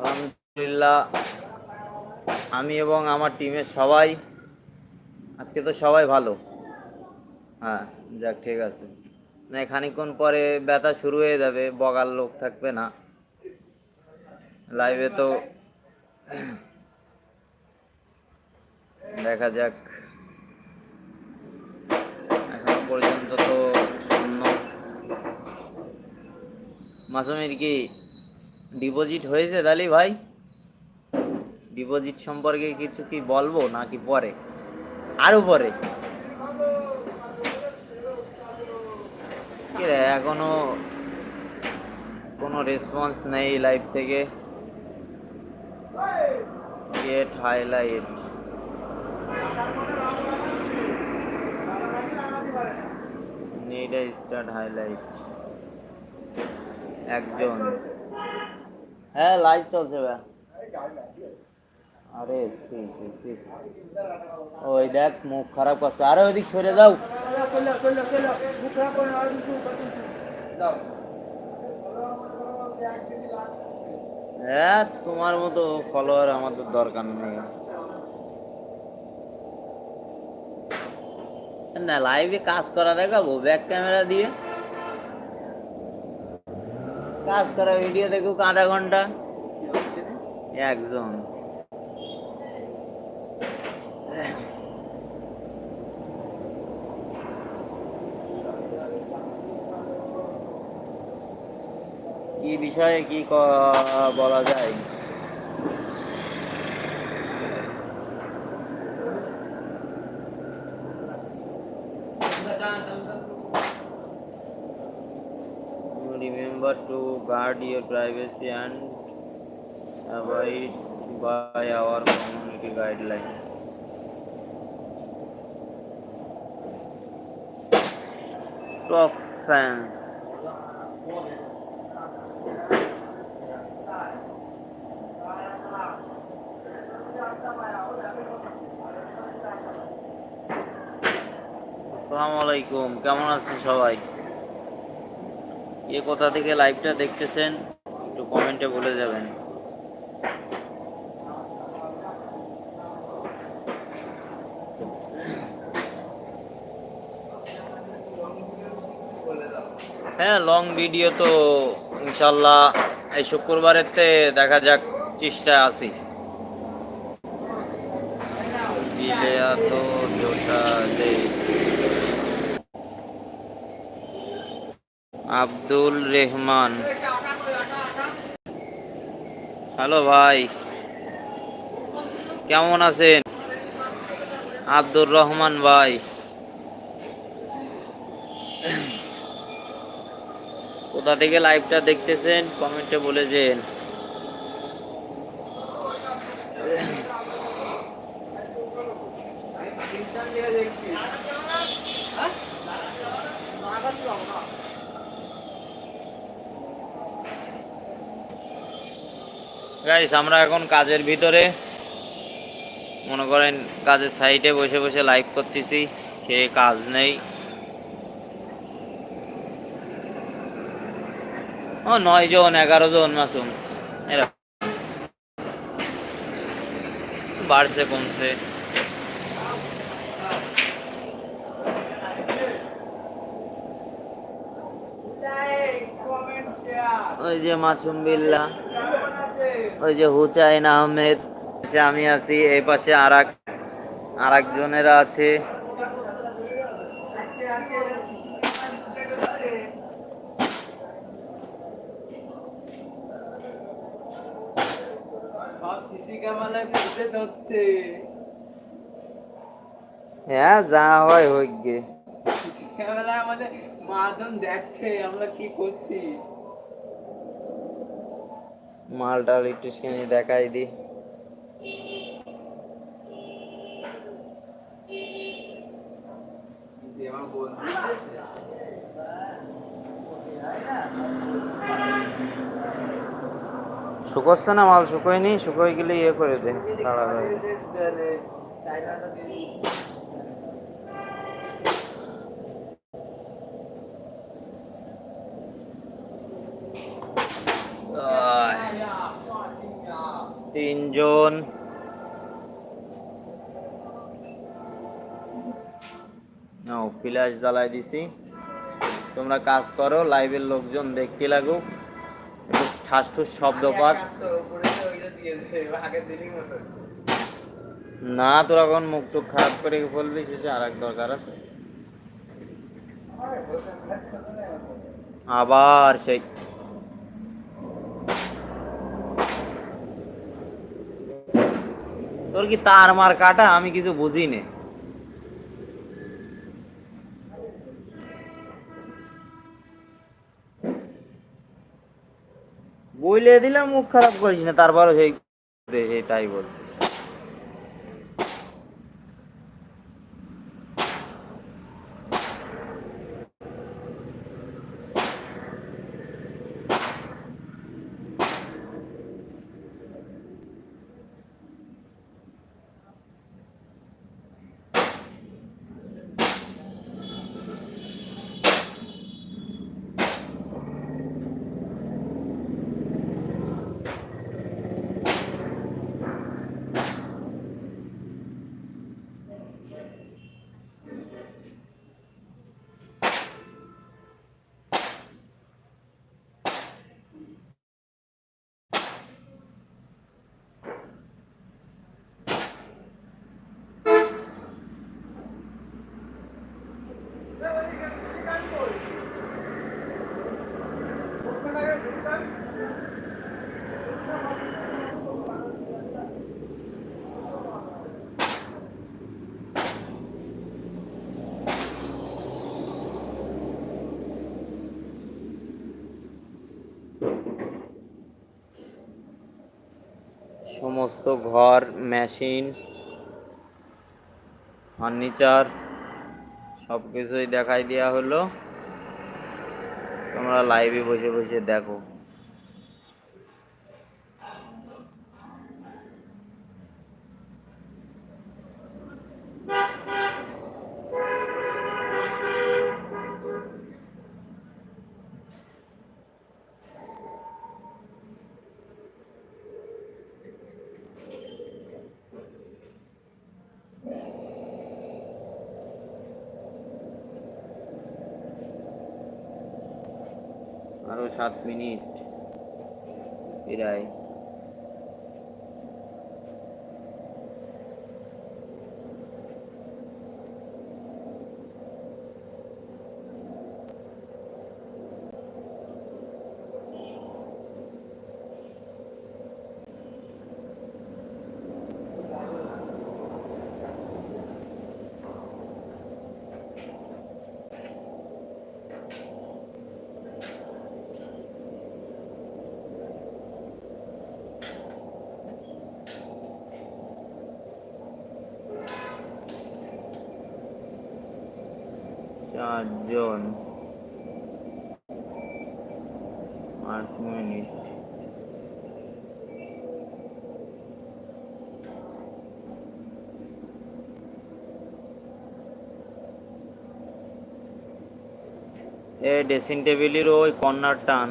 আলহামদুলিল্লাহ। আমি এবং আমার টিমের সবাই, আজকে তো সবাই ভালো। হ্যাঁ যাক, ঠিক আছে। না, খানিকক্ষণ পরে ব্যথা শুরু হয়ে যাবে বগার লোক থাকবে না। লাইভে তো দেখা যাক। এখন পর্যন্ত তো শূন্য। মাসুমির কি ডিপোজিট হয়েছে তাহলে ভাই? ডিপোজিট সম্পর্কে কিছু কি বলব নাকি পরে? আরও পরে। এখনও কোনো রেসপন্স নেই লাইভ থেকে? Get highlight need start highlight একজন। হ্যাঁ লাইভ চলছে ভাই। আরে ওই দেখ, মুখ খারাপ করছে। আরে, ওইদিক সরে যাও। হ্যাঁ তোমার মতো ফলোয়ার আমাদের দরকার নেই। না লাইভে কাজ করা দেখাবো ব্যাক ক্যামেরা দিয়ে। কাজ করা ভিডিও দেখুক আধা ঘণ্টা। একজন। কি বিষয়ে কি বলা যায়? Guard your privacy and abide by our community guidelines. Top fans. আসসালামু আলাইকুম কেমন আছেন সবাই কে কোথা থেকে লাইভটা দেখতেছেন, একটু কমেন্টে বলে যাবেন। হ্যাঁ লং ভিডিও তো ইনশাল্লাহ এই শুক্রবারেতে দেখা যাক চেষ্টায় আছি। তো জোটা দে আব্দুল রেহমান। হ্যালো ভাই। কেমন আছেন? আব্দুর রহমান ভাই। কোথা থেকে লাইভটা দেখতেছেন? কমেন্টে বলে গাইস আমরা এখন কাজের ভিতরে। মনে করেন কাজের সাইডে বসে বসে লাইভ করতেছি সে কাজ নেই। ও, নয় জন, এগারো জন মাসুম। বাড়ছে, কমছে। ওই যে মাসুম বিল্লা। ওই যে হুচাইন আহমেদ পাশে আমি আছি, এই পাশে আর এক আর আছে। হ্যাঁ যা হয় হোক আমাদের মাজন দেখছে আমরা কি করছি? মালটা একটু স্ক্রিনে দেখাই দি যে আমার বন্ধু আছে। শুকোচ্ছে না মাল? শুকোয়নি? শুকোয় গেলে ইয়ে করে দে নাও ফ্ল্যাশ জ্বালাই দিছি। তোমরা কাজ করো লাইভের লোকজন দেখতে লাগুক। ঠাস ঠুস শব্দ পাক না তোরা এখন মুখ টুক খারাপ করে বলবি শেষে আর এক দরকার আছে আবার সেই তোর কি তার মার কাটা? আমি কিছু বুঝি নে বইলে দিলাম, মুখ খারাপ করিস না, তারপরও সেই এটাই বলছিস। সমস্ত ঘর মেশিন ফার্নিচার সব কিছুই দেখাই দেওয়া হলো। তোমরা লাইভে বসে বসে দেখো। আরও সাত মিনিট। প্রায় চারজন আট মিনিট। এ ড্রেসিং টেবিলের ওই কর্নার টান।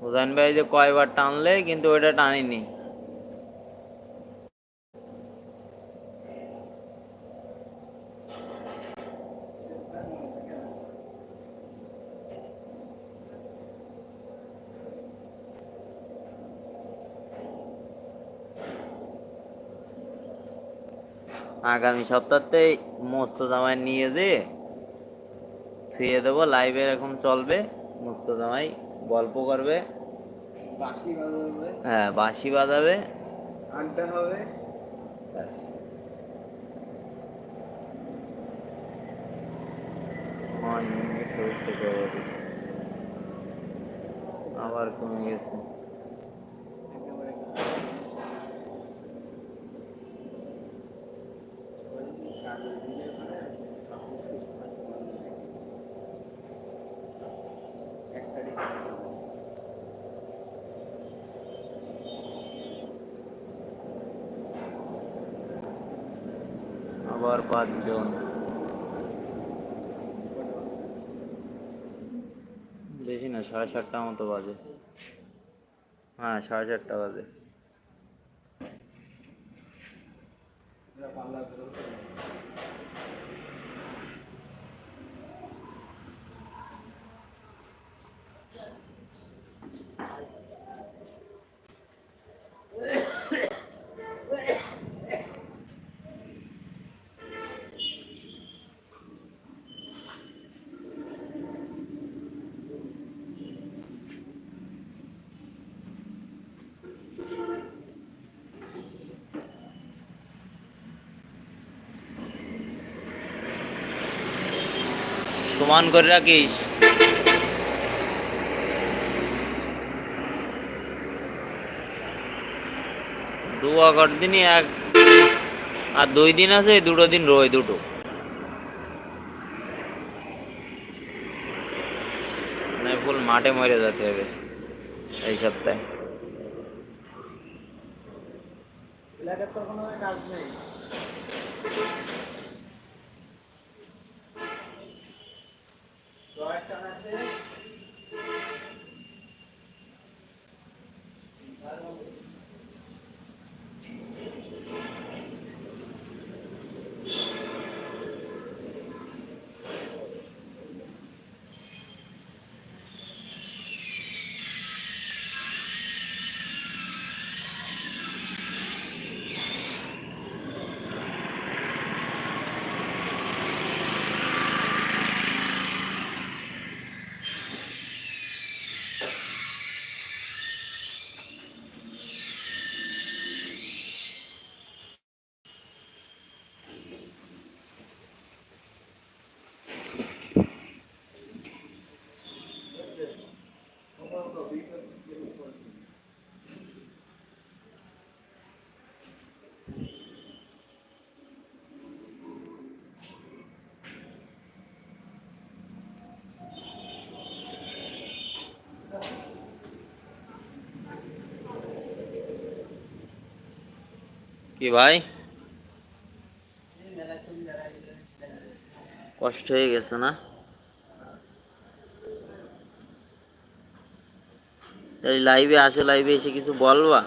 হুসাইন ভাই যে কয়বার টানলে, কিন্তু ওইটা টানিনি। আগামী সপ্তাহতেই মস্ত জামাই নিয়ে যে থুয়ে দেবো লাইভে এরকম চলবে মস্ত জামাই গল্প করবে। হ্যাঁ বাঁশি বাজাবে। আড্ডা হবে। ব্যাস। আবার কমে গেছে। আবার পাঁচজন বেশি না সাড়ে সাতটা মতো বাজে। হ্যাঁ সাড়ে চারটা বাজে। সমান করে রাখিস। দু এগারো দিনই এক আর দুই দিন আছে দুটো দিন রয়ে দুটো। মানে ফুল মাঠে মরে যেতে হবে এই সপ্তাহে। কাজ নেই। কি ভাই? কষ্ট হয়ে গেছে না? তাহলে লাইভে আসো লাইভে এসে কিছু বলবা?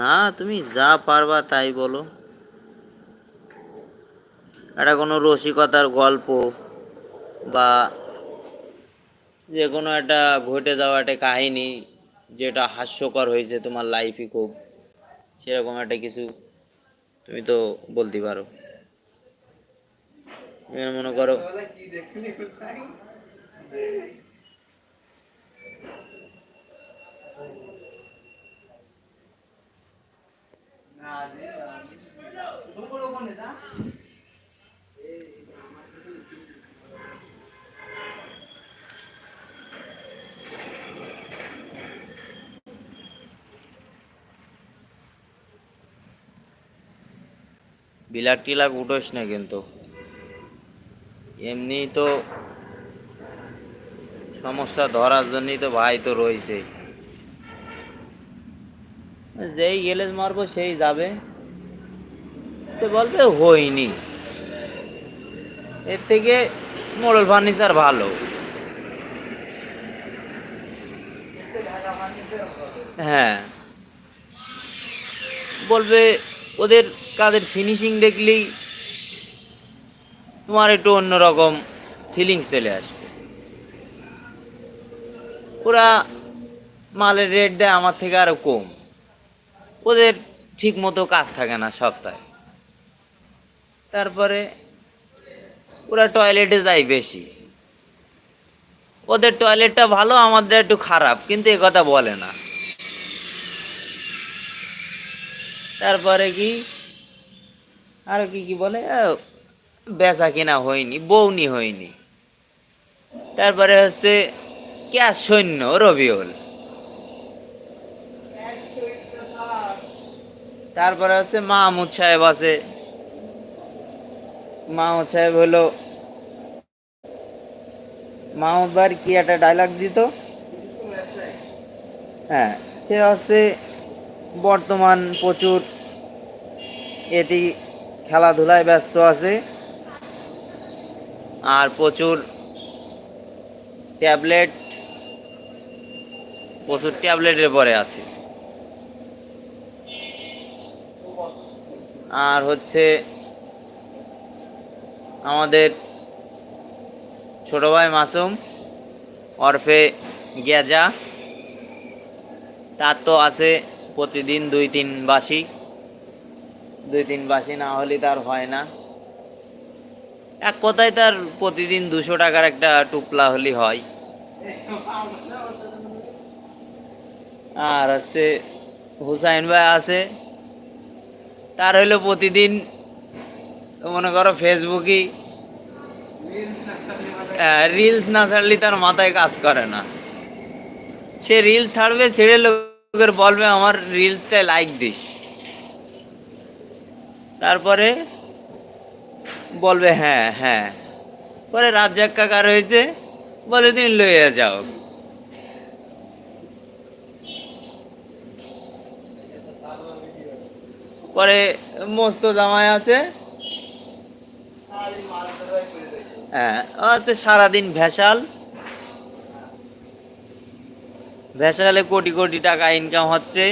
না, তুমি যা পারবা তাই বলো। একটা কোনো রসিকতার গল্প বা যে কোনো একটা ঘটে যাওয়া একটা কাহিনী যেটা হাস্যকর হয়েছে তোমার লাইফে খুব, সেরকম একটা কিছু তুমি তো বলতে পারো মনে করো? না বিলাক টিলাক উঠোস না কিন্তু। এমনি তো সমস্যা ধরার জন্যই তো ভাই তো রয়েছে। যেই গেলেজ মারবো সেই যাবে। তো বলবে হয়নি। এর থেকে মোড়ল ফার্নিচার ভালো। হ্যাঁ। বলবে ওদের কাজের ফিনিশিং দেখলেই তোমার একটু অন্যরকম ফিলিংস চলে আসবে। ওরা মালের রেট দেয় আমার থেকে আরও কম। ওদের ঠিক মতো কাজ থাকে না সপ্তাহে। তারপরে ওরা টয়লেটে যায় বেশি। ওদের টয়লেটটা ভালো, আমাদের একটু খারাপ, কিন্তু এ কথা বলে না। তারপরে কি? আর কি কি বলে বেচা কিনা হয়নি, বউনি হয়নি। তারপরে হচ্ছে ক্যাশ সৈন্য, রবিউল। তারপরে হচ্ছে মাহমুদ সাহেব আছে। মাহমুদ সাহেব হলো, মাহমুদ ভাইয়ের কি একটা ডায়লগ দিত? হ্যাঁ সে হচ্ছে বর্তমান প্রচুর এটি খেলাধুলায় ব্যস্ত আছে। আর প্রচুর ট্যাবলেট, প্রচুর ট্যাবলেটের পরে আছে। আর হচ্ছে আমাদের ছোট ভাই মাসুম অরফে গেজা, তার তো আছে প্রতিদিন দুই তিন বাসি। দুই তিন বাসি না হলে তার হয় না। এক কথায় তার প্রতিদিন দুশো টাকার একটা টুপলা হলে হয়। আর হচ্ছে হুসাইন ভাই আছে, তার হইল প্রতিদিন, মনে করো ফেসবুকই রিলস না ছাড়লে তার মাথায় কাজ করে না। সে রিলস ছাড়বে, ছেড়ে লোকের বলবে, আমার রিলসটায় লাইক দিস। তারপরে বলবে হ্যাঁ হ্যাঁ। পরে রাত জাক্কা কার হয়েছে, বলে, তুমি লইয়া যাও। পরে মস্ত জামাই আছে। হ্যাঁ সারাদিন ভেসাল। ভেসালে কোটি কোটি টাকা ইনকাম হচ্ছে।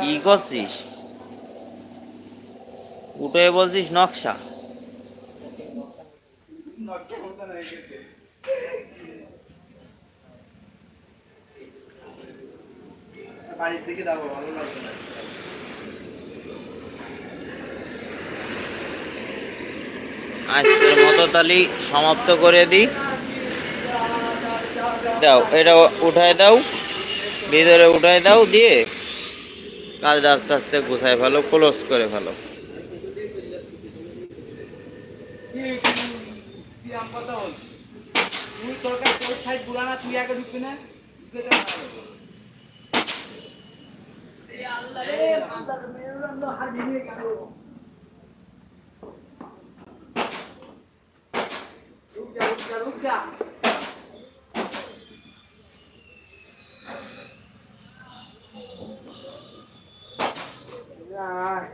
কি করছিস? উঠে বলছিস নকশা। আজকের মতো তালি সমাপ্ত করে দিই দাও, এটা উঠায় দাও, ভিতরে উঠায় দাও, দিয়ে কাজটা আস্তে আস্তে গুছায় ফেলো ক্লোজ করে ফেলো। তুই আম কথা বল তুই তরকারি তোর সাইড বুড়ানা তুই আগে ঢুকবি না ঢুকে যা ভালো। এই আল্লাহ রে, মাথার মেরুদণ্ড হাত ভেঙে গেল। রুক যা, রুক যা, রুক যা। আয়।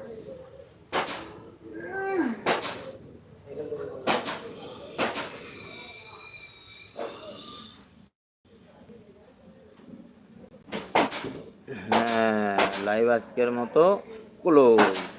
হ্যাঁ লাইভ আজকের মতো ক্লোজ